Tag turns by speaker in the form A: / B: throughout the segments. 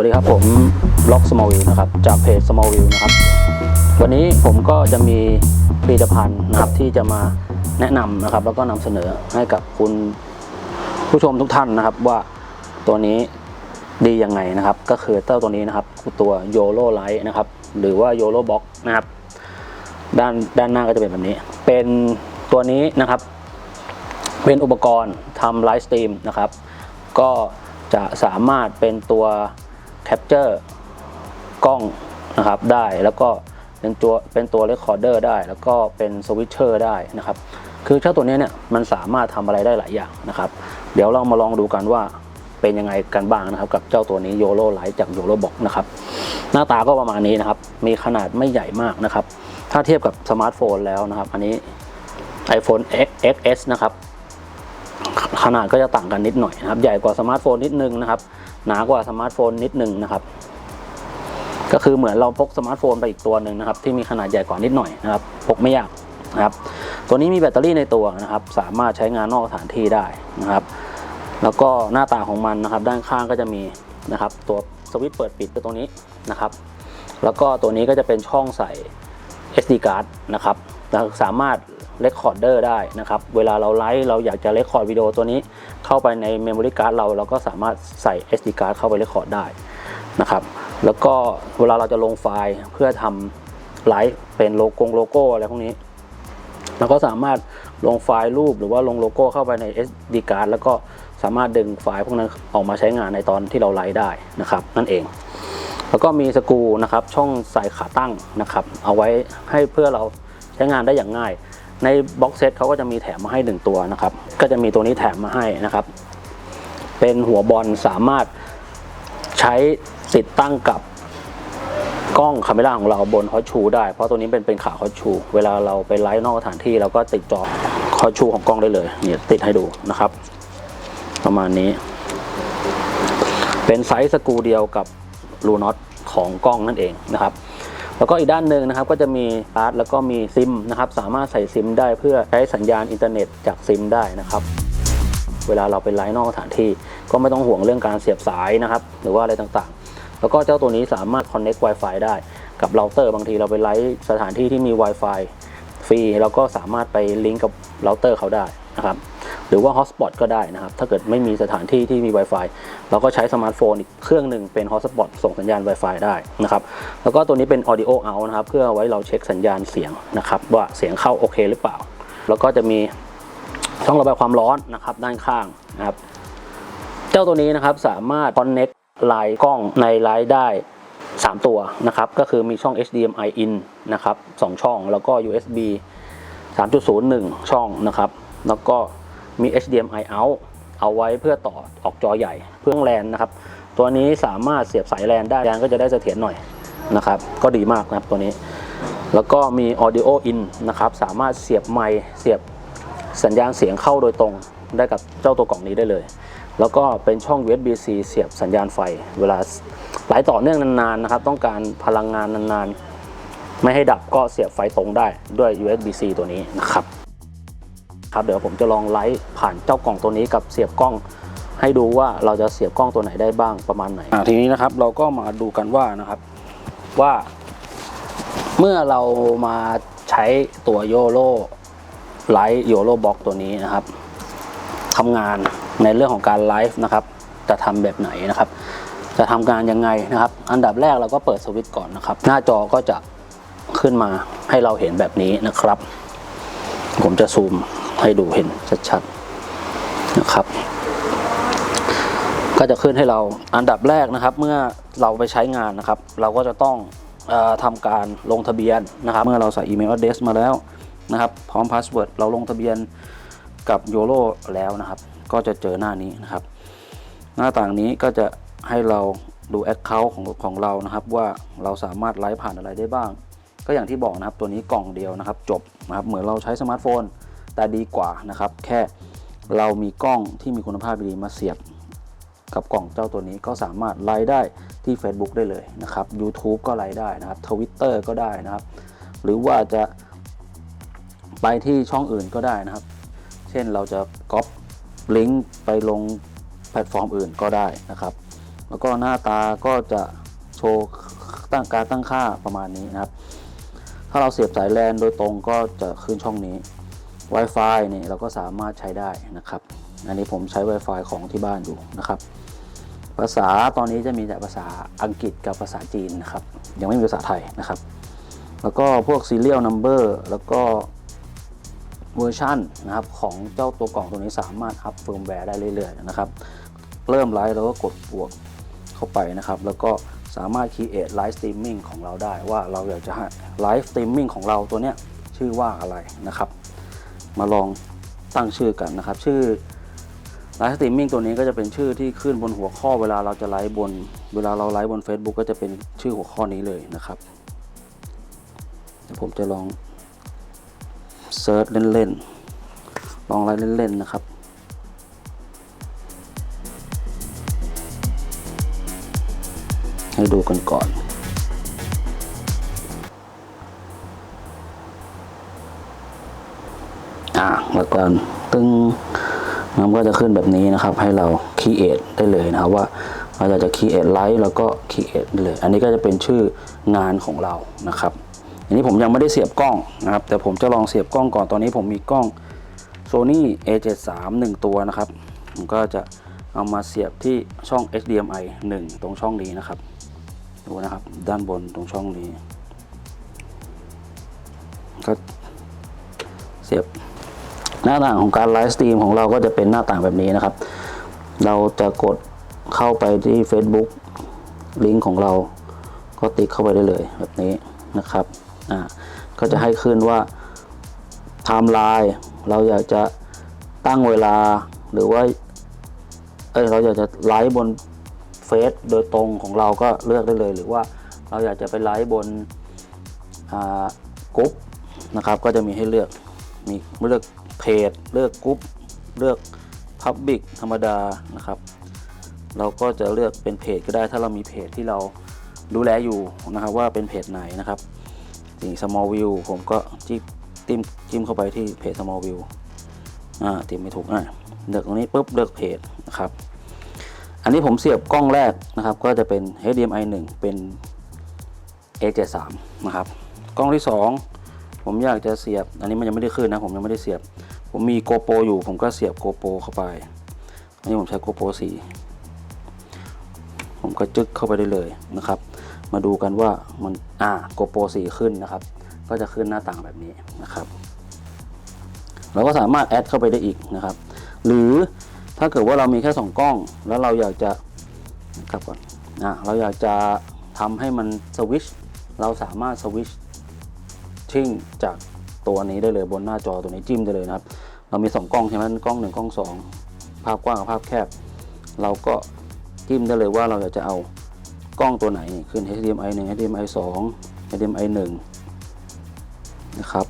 A: วัสดีครับผมล็อก Small View นะครับจากเพจ Small View นะครับ วันนี้ผมก็จะมีผลิตภัณฑ์นะครับที่จะมาแนะนำนะครับ แล้วก็นำเสนอให้กับคุณผู้ชมทุกท่านนะครับว่าตัวนี้ดียังไงนะครับ ก็คือเจ้าตัวนี้นะครับคือตัว YOLO Light นะครับ หรือว่า YOLO Box นะครับ ด้านด้านหน้าก็จะเป็นแบบนี้ เป็นตัวนี้นะครับ เป็นอุปกรณ์ทำไลฟ์สตรีมนะครับ ก็จะสามารถเป็นตัว แคปเจอร์กล้องนะครับได้แล้วก็เป็นตัวเป็นตัวเรคคอร์เดอร์ได้ แล้วก็เป็นสวิตเชอร์ได้นะครับ คือเจ้าตัวนี้เนี่ยมันสามารถทำอะไรได้หลายอย่างนะครับ เดี๋ยวเรามาลองดูกันว่าเป็นยังไงกันบ้างนะครับกับเจ้าตัวนี้ YOLO Light จาก YOLO Box นะครับ หน้าตาก็ประมาณนี้นะครับ มีขนาดไม่ใหญ่มากนะครับ ถ้าเทียบกับสมาร์ทโฟนแล้วนะครับ อันนี้ iPhone XS นะครับ ขนาดก็จะต่างกันนิดหน่อยนะครับ ใหญ่กว่าสมาร์ทโฟนนิดนึงนะครับ หนากว่าสมาร์ทโฟนนิดหนึ่งนะครับ ก็คือเหมือนเราพกสมาร์ทโฟนไปอีกตัวหนึ่งนะครับ ที่มีขนาดใหญ่กว่านิดหน่อยนะครับ พกไม่ยากนะครับ ตัวนี้มีแบตเตอรี่ในตัวนะครับ สามารถใช้งานนอกสถานที่ได้นะครับ แล้วก็หน้าตาของมันนะครับ ด้านข้างก็จะมีนะครับ ตัวสวิตช์เปิดปิดตัวตรงนี้นะครับ แล้วก็ตัวนี้ก็จะเป็นช่องใส่ SD card นะครับสามารถ เ e คคอร์เดอร์ได้นะครับ เวลาเราไลฟ์เราอยากจะเ e คคอร์ดวิดีโอตัวนี้เข้าไปในเมมโมรี่การ์ดเราเราก็สามารถใส่ SD card เข้าไปเ e คคอร์ดได้นะครับ แล้วก็เวลาเราจะลงไฟล์เพื่อทำไลฟ์เป็นโลโก้โลโก้อะไรพวกนี้เราก็สามารถลงไฟล์รูปหรือว่าลงโลโก้เข้าไปใน SD card แล้วก็สามารถดึงไฟล์พวกนั้นออกมาใช้งานในตอนที่เราไลฟ์ได้นะครับ นั่นเอง แล้วก็มีสกูนะครับช่องใส่ขาตั้งนะครับ เอาไว้ให้เพื่อเราใช้งานได้อย่างง่าย ในบ็อกเซตเขาก็จะมีแถมมาให้ 1 ตัวนะครับ ก็จะมีตัวนี้แถมมาให้นะครับ เป็นหัวบอลสามารถใช้ติดตั้งกับกล้องคาเมราของเราบนฮอชูได้ เพราะตัวนี้เป็นเป็นขาฮอชู เวลาเราไปไลฟ์นอกสถานที่เราก็ติดจอฮอชูของกล้องได้เลยเนี่ยติดให้ดูนะครับ ประมาณนี้ เป็นไซส์สกูเดียวกับรูน็อตของกล้องนั่นเองนะครับ แล้วก็อีกด้านหนึ่งนะครับก็จะมีการ์ดแล้วก็มีซิมนะครับสามารถใส่ซิมได้เพื่อใช้สัญญาณอินเทอร์เน็ตจากซิมได้นะครับ เวลาเราไปไลฟ์นอกสถานที่ ก็ไม่ต้องห่วงเรื่องการเสียบสายนะครับหรือว่าอะไรต่างๆ แล้วก็เจ้าตัวนี้สามารถ connect Wi-Fi ได้กับเราเตอร์บางทีเราไปไลฟ์สถานที่ที่มี Wi-Fi ฟรีเราก็สามารถไปลิงก์กับเราเตอร์เขาได้นะครับ หรือว่า Hotspot ก็ได้นะครับ ถ้าเกิดไม่มีสถานที่ที่มี Wi-Fi เราก็ใช้สมาร์ทโฟนอีกเครื่องหนึ่งเป็น Hotspot ส่งสัญญาณ Wi-Fi ได้นะครับ แล้วก็ตัวนี้เป็น Audio Out นะครับ เพื่อไว้เราเช็คสัญญาณเสียงนะครับว่าเสียงเข้าโอเคหรือเปล่า แล้วก็จะมีช่องระบายความร้อนนะครับด้านข้างนะครับ เจ้าตัวนี้นะครับสามารถ connect ไลน์กล้องในไลน์ได้ 3 ตัวนะครับ ก็คือมีช่อง HDMI in นะครับ 2 ช่อง แล้วก็ USB 3.01 ช่องนะครับ แล้วก็ มี HDMI out เอาไว้เพื่อต่อออกจอใหญ่เพื่อแลนนะครับ ตัวนี้สามารถเสียบสายแลนได้แลนก็จะได้เสถียรหน่อยนะครับ ก็ดีมากนะครับตัวนี้ แล้วก็มี audio in นะครับสามารถเสียบไมค์เสียบสัญญาณเสียงเข้าโดยตรงได้กับเจ้าตัวกล่องนี้ได้เลย แล้วก็เป็นช่อง USB-C เสียบสัญญาณไฟ เวลาไลต่อเนื่องนานๆนะครับ ต้องการพลังงานนานๆ ไม่ให้ดับก็เสียบไฟตรงได้ด้วย USB-C ตัวนี้นะครับ ครับเดี๋ยวผมจะลองไลฟ์ผ่านเจ้ากล่องตัวนี้กับเสียบกล้อง ให้ดูว่าเราจะเสียบกล้องตัวไหนได้บ้างประมาณไหนทีนี้นะครับเราก็มาดูกันว่านะครับว่า เมื่อเรามาใช้ตัวโยโ o ไลฟ์โยโ o บ็อกตัวนี้นะครับทำงานในเรื่องของการไลฟ์นะครับจะทำแบบไหนนะครับ จะทำงานยังไงนะครับ อันดับแรกเราก็เปิดสวิตช์ก่อนนะครับ หน้าจอก็จะขึ้นมาให้เราเห็นแบบนี้นะครับ ผมจะซูม ให้ดูเห็นชัดๆนะครับ ก็จะขึ้นให้เราอันดับแรกนะครับ เมื่อเราไปใช้งานนะครับ เราก็จะต้องออทำการลงทะเบียนนะครับ เมื่อเราใส่อีเมล address มาแล้วนะครับ พร้อมพาสเวิร์ดเราลงทะเบียนกับโยโ o แล้วนะครับ ก็จะเจอหน้านี้นะครับ หน้าต่างนี้ก็จะให้เราดู Account ของของเรานะครับ ว่าเราสามารถไลฟ์ผ่านอะไรได้บ้าง ก็อย่างที่บอกนะครับตัวนี้กล่องเดียวนะครับ จบนะครับเหมือนเราใช้สมาร์ทโฟน แต่ดีกว่านะครับ แค่เรามีกล้องที่มีคุณภาพดีมาเสียบกับกล่องเจ้าตัวนี้ก็สามารถไลฟ์ได้ที่ Facebook ได้เลยนะครับ YouTube ก็ไลฟ์ได้นะครับ Twitter ก็ได้นะครับ หรือว่าจะไปที่ช่องอื่นก็ได้นะครับ เช่นเราจะก๊อปลิงก์ไปลงแพลตฟอร์มอื่นก็ได้นะครับ แล้วก็หน้าตาก็จะโชว์ตั้งการตั้งค่าประมาณนี้นะครับ ถ้าเราเสียบสายแลนโดยตรงก็จะขึ้นช่องนี้ Wi-Fi เนี่ยเราก็สามารถใช้ได้นะครับ อันนี้ผมใช้ Wi-Fi ของที่บ้านอยู่นะครับ ภาษาตอนนี้จะมีแต่ภาษาอังกฤษกับภาษาจีนนะครับ ยังไม่มีภาษาไทยนะครับ แล้วก็พวก serial number แล้วก็เวอร์ชันนะครับของเจ้าตัวกล่องตัวนี้สามารถอัพเฟิร์มแวร์ได้เรื่อยๆนะครับ เริ่มไลฟ์เราก็กดบวกเข้าไปนะครับ แล้วก็สามารถ create live streaming ของเราได้ว่าเราอยากจะให้ live streaming ของเราตัวเนี้ยชื่อว่าอะไรนะครับ มาลองตั้งชื่อกันนะครับ ชื่อไลฟ์สตรีมมิ่งตัวนี้ก็จะเป็นชื่อที่ขึ้นบนหัวข้อเวลาเราจะไลฟ์บน เวลาเราไลฟ์บน Facebook ก็จะเป็นชื่อหัวข้อนี้เลยนะครับผมจะลองเซิร์ชเล่นๆ ลองไลฟ์เล่นๆ นะครับให้ดูกันก่อน อ่าแล้วก็ตึงมันก็จะขึ้นแบบนี้นะครับ ให้เรา create ได้เลยนะครับว่าเราอยากจะ create ไลฟ์แล้วก็ create ได้เลย อันนี้ก็จะเป็นชื่องานของเรานะครับอันนี้ผมยังไม่ได้เสียบกล้องนะครับ แต่ผมจะลองเสียบกล้องก่อนตอนนี้ผมมีกล้อง Sony A73 1 ตัวนะครับ ผมก็จะเอามาเสียบที่ช่อง HDMI 1 ตรงช่องนี้นะครับ ดูนะครับด้านบนตรงช่องนี้ก็เสียบ หน้าต่างของการไลฟ์สตรีมของเราก็จะเป็นหน้าต่างแบบนี้นะครับ เราจะกดเข้าไปที่ Facebook ลิงก์ของเราก็ติ๊กเข้าไปได้เลยแบบนี้นะครับอ่าก็จะให้ขึ้นว่าไทม์ไลน์เราอยากจะตั้งเวลาหรือว่าเอ้ยเราอยากจะไลฟ์บนเฟซโดยตรงของเราก็เลือกได้เลย หรือว่าเราอยากจะไปไลฟ์บนอ่ากรุ๊ปนะครับ ก็จะมีให้เลือกมีเลือก เพจ เลือกกรุ๊ปเลือกพับบิกธรรมดานะครับ เราก็จะเลือกเป็นเพจก็ได้ถ้าเรามีเพจที่เราดูแลอยู่นะครับว่าเป็นเพจไหนนะครับสิ่ง small view ผมก็จิ้มจิ้มจิ้มเข้าไปที่เพจ small view อ่าติมไม่ถูกอะเลือกตรงนี้ปุ๊บเลือกเพจนะครับอันนี้ผมเสียบกล้องแรกนะครับ ก็จะเป็น HDMI 1 เป็น A73 นะครับ กล้องที่ 2 ผมอยากจะเสียบ อันนี้มันยังไม่ได้ขึ้นนะ ผมยังไม่ได้เสียบ ผมมีโกโปรอยู่ผมก็เสียบโกโปรเข้าไป อันนี้ผมใช้โกโปร4ผมก็จึ๊กเข้าไปได้เลยนะครับ มาดูกันว่ามันอ่าโกโปร4ขึ้นนะครับ ก็จะขึ้นหน้าต่างแบบนี้นะครับ เราก็สามารถแอดเข้าไปได้อีกนะครับ หรือถ้าเกิดว่าเรามีแค่ 2 กล้อง แล้วเราอยากจะกลับก่อนอะเราอยากจะทำให้มันสวิชเราสามารถสวิชชิ่งจาก ตัวนี้ได้เลยบนหน้าจอตัวนี้จิ้มได้เลยนะครับ เรามี 2 กล้องใช่ไหมกล้องหนึ่งกล้อง 2 ภาพกว้างกับภาพแคบ เราก็จิ้มได้เลยว่าเราอยากจะเอากล้องตัวไหนขึ้น HDMI 1 HDMI 2 HDMI 1นะครับ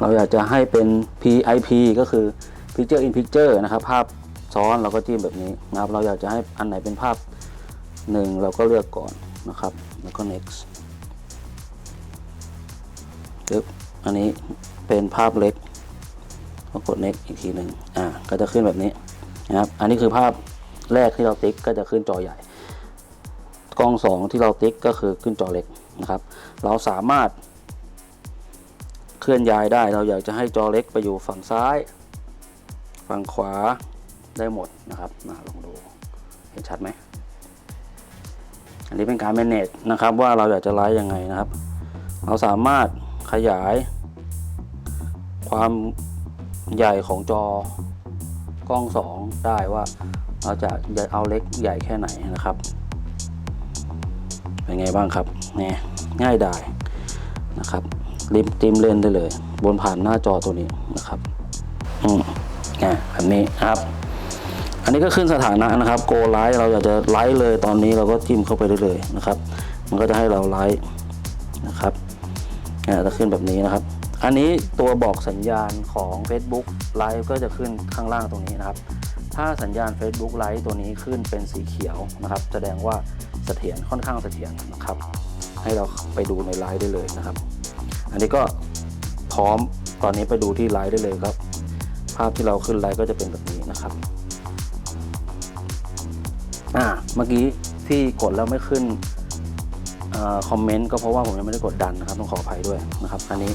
A: เราอยากจะให้เป็น PIP ก็คือ Picture in Picture นะครับ ภาพซ้อนเราก็จิ้มแบบนี้นะครับ เราอยากจะให้อันไหนเป็นภาพหนึ่งเราก็เลือกก่อนนะครับ แล้วก็ next ปึ๊บ อันนี้เป็นภาพเล็กก็กด next อีกทีหนึ่งอ่าก็จะขึ้นแบบนี้นะครับอันนี้คือภาพแรกที่เราติ๊กก็จะขึ้นจอใหญ่ กล้องสองที่เราติ๊กก็คือขึ้นจอเล็กนะครับ เราสามารถเคลื่อนย้ายได้เราอยากจะให้จอเล็กไปอยู่ฝั่งซ้าย ฝั่งขวาได้หมดนะครับมาลองดูเห็นชัดไหมอันนี้เป็นการ manage นะครับว่าเราอยากจะไลฟ์ยังไงนะครับ เราสามารถ ขยาย ความใหญ่ของจอกล้อง 2 ได้ว่าเราจะเอาเล็กใหญ่แค่ไหนนะครับ เป็นไงบ้างครับเนี่ยง่ายไดายนะครับริมจิ้มเลนได้เลย บนผ่านหน้าจอตัวนี้นะครับอืมอ่แบบนี้ครับ อันนี้ก็ขึ้นสถานะนะครับโกไลท์เราอยากจะไลท์เลยตอนนี้เราก็จิ้มเข้าไปได้เลยนะครับ มันก็จะให้เราไลท์นะครับ จะขึ้นแบบนี้นะครับ อันนี้ตัวบอกสัญญาณของ Facebook Live ก็จะขึ้นข้างล่างตรงนี้นะครับ ถ้าสัญญาณ Facebook Live ตัวนี้ขึ้นเป็นสีเขียวนะครับ แสดงว่าเสถียรค่อนข้างเสถียรนะครับ ให้เราไปดูในไลฟ์ได้เลยนะครับ อันนี้ก็พร้อมตอนนี้ไปดูที่ไลฟ์ได้เลยครับ ภาพที่เราขึ้นไลฟ์ก็จะเป็นแบบนี้นะครับอ่าเมื่อกี้ที่กดแล้วไม่ขึ้น คอมเมนต์ก็เพราะว่าผมยังไม่ได้กดดันนะครับต้องขออภัยด้วยนะครับอันนี้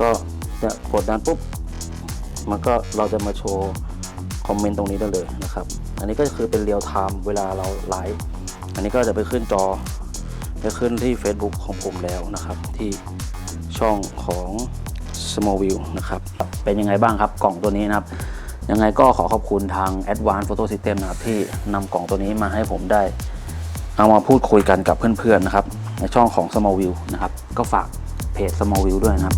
A: ก็จะกดดันปุ๊บมันก็เราจะมาโชว์คอมเมนต์ตรงนี้ได้เลยนะครับ อันนี้ก็คือเป็นเรียลไทม์เวลาเราไลฟ์อันนี้ก็จะไปขึ้นจอไปขึ้นที่ Facebook ของผมแล้วนะครับ ที่ช่องของ Small View นะครับ เป็นยังไงบ้างครับกล่องตัวนี้นะครับ ยังไงก็ขอขอบคุณทาง Advanced Photo System นะครับที่นำกล่องตัวนี้มาให้ผมได้ เอามาพูดคุยกันกับเพื่อนๆนะครับ ในช่องของ Small View นะครับ ก็ฝากเพจ Small View ด้วยนะครับ